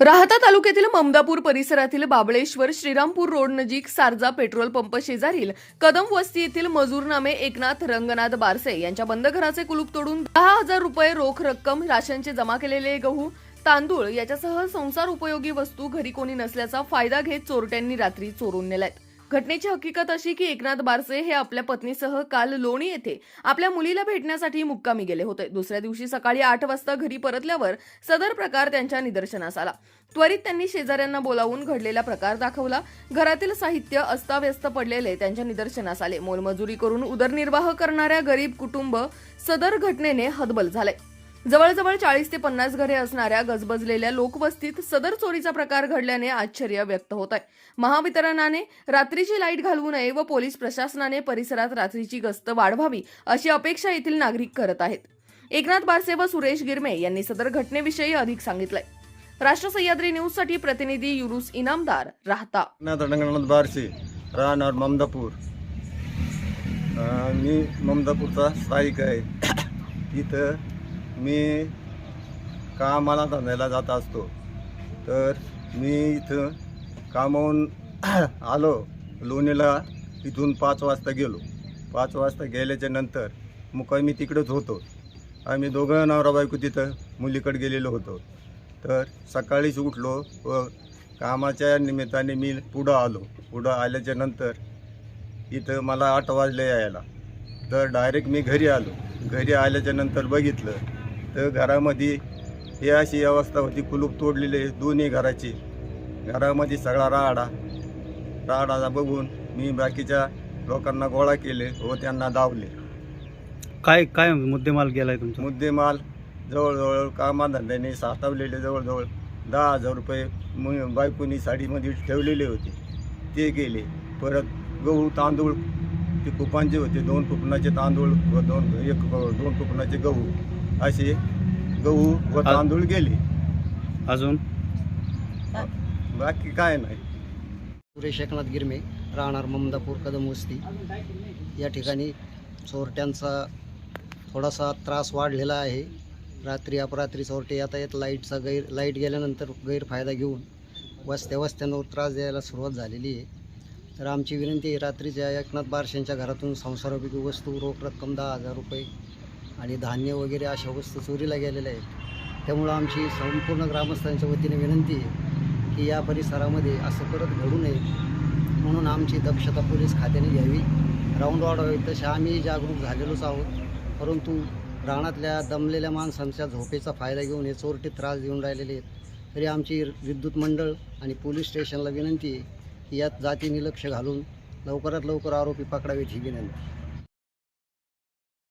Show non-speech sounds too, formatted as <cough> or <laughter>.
राहता तालुक्यातील ममदापूर परिसरातील बाबळेश्वर श्रीरामपूर रोड नजीक सारजा पेट्रोल पंप शेजारील कदम वस्ती येथील मजूरनामे एकनाथ रंगनाथ बारसे यांच्या बंद घराचे कुलूप तोडून दहा हजार रुपये रोख रक्कम राशनचे जमा केलेले गहू तांदूळ याच्यासह संसार उपयोगी वस्तू घरी कोणी नसल्याचा फायदा घेत चोरट्यांनी रात्री चोरून नेल्यात. घटनेची हकीकत अशी की एकनाथ बारसे हे आपल्या पत्नीसह काल लोणी येथे आपल्या मुलीला भेटण्यासाठी मुक्कामी गेले होते. दुसऱ्या दिवशी सकाळी आठ वाजता घरी परतल्यावर सदर प्रकार त्यांच्या निदर्शनास आला. त्वरित त्यांनी शेजाऱ्यांना बोलावून घडलेला प्रकार दाखवला. घरातील साहित्य अस्ताव्यस्त पडलेले त्यांच्या निदर्शनास आले. मोलमजुरी करून उदरनिर्वाह करणाऱ्या गरीब कुटुंब सदर घटनेने हतबल झाले. जवळजवळ चाळीस ते पन्नास घरे असणाऱ्या गजबजलेल्या लोकवस्तीत सदर चोरीचा प्रकार घडल्याने आश्चर्य व्यक्त होत आहे. महावितरणाने रात्रीची लाइट घालवू नये व पोलीस प्रशासनाने परिसरात रात्रीची गस्त वाढवावी अशी अपेक्षा येथील नागरिक करत आहेत. एकनाथ बारसे व सुरेश गिरमे यांनी सदर घटनेविषयी अधिक सांगितलंय. राष्ट्र सह्याद्री न्यूजसाठी प्रतिनिधी युरुस इनामदार राहता. रंगनाथ बारसे राहणार ममदापूर. मी ममदापूरचा स्थायिक आहे. इथं मी कामाला धंद्याला जात असतो. तर मी इथं कामावून <clears throat> आलो. लोणीला इथून पाच वाजता गेलो. पाच वाजता गेल्याच्यानंतर मुकामी तिकडंच होतो. आम्ही दोघं नवरा बायको तिथं मुलीकडे गेलेलो होतो. तर सकाळीच उठलो व कामाच्या निमित्ताने मी पुढं आलो. पुढं आल्याच्यानंतर इथं मला आठ वाजले यायला. तर डायरेक्ट मी घरी आलो. घरी आल्याच्यानंतर बघितलं तर घरामध्ये ही अशी अवस्था होती कुलूप तोडलेले दोन्ही घराची. घरामध्ये सगळा राडा राडा बघून मी बाकीच्या लोकांना गोळा केले व त्यांना दावले. काय काय मुद्देमाल गेलाय तुमचा? मुद्देमाल जवळजवळ कामाधंद्याने साठवलेले जवळजवळ दहा हजार रुपये मु- बायकोनी साडीमध्ये ठेवलेले होते. ते गेले. परत गहू तांदूळ ते कुपांचे होते. दोन कुपनाचे तांदूळ व दोन एक दोन कुपनाचे गहू. असे गहू व तांदूळ गेले. अजून? बाकी काय नाही. सुरेश एकनाथ गिरमे राहणार ममदापूर कदम वस्ती. या ठिकाणी चोरट्यांचा थोडासा त्रास वाढलेला आहे. रात्री अपरात्री चोरटे येता येत लाईटचा गैर लाइट गेल्यानंतर गैरफायदा घेऊन वस्त्या वस्त्यांवर त्रास द्यायला सुरुवात झालेली आहे. तर आमची विनंती आहे रात्रीच्या एकनाथ बारशेंच्या घरातून संसारोपयोगी वस्तू रोख रक्कम दहा हजार रुपये आणि धान्य वगैरे अशा वस्तू चोरीला गेलेल्या आहेत. त्यामुळं आमची संपूर्ण ग्रामस्थांच्या वतीने विनंती आहे की या परिसरामध्ये असं परत घडू नये म्हणून आमची दक्षता पोलीस खात्याने घ्यावी. राऊंड वाढवावी तसे आम्ही जागरूक झालेलोच आहोत. परंतु रानातल्या दमलेल्या माणसांच्या झोपेचा फायदा घेऊन हे चोरटे त्रास देऊन राहिलेले आहेत. तरी आमची विद्युत मंडळ आणि पोलीस स्टेशनला विनंती आहे की यात जातीने लक्ष घालून लवकरात लवकर आरोपी पकडावेत ही विनंती.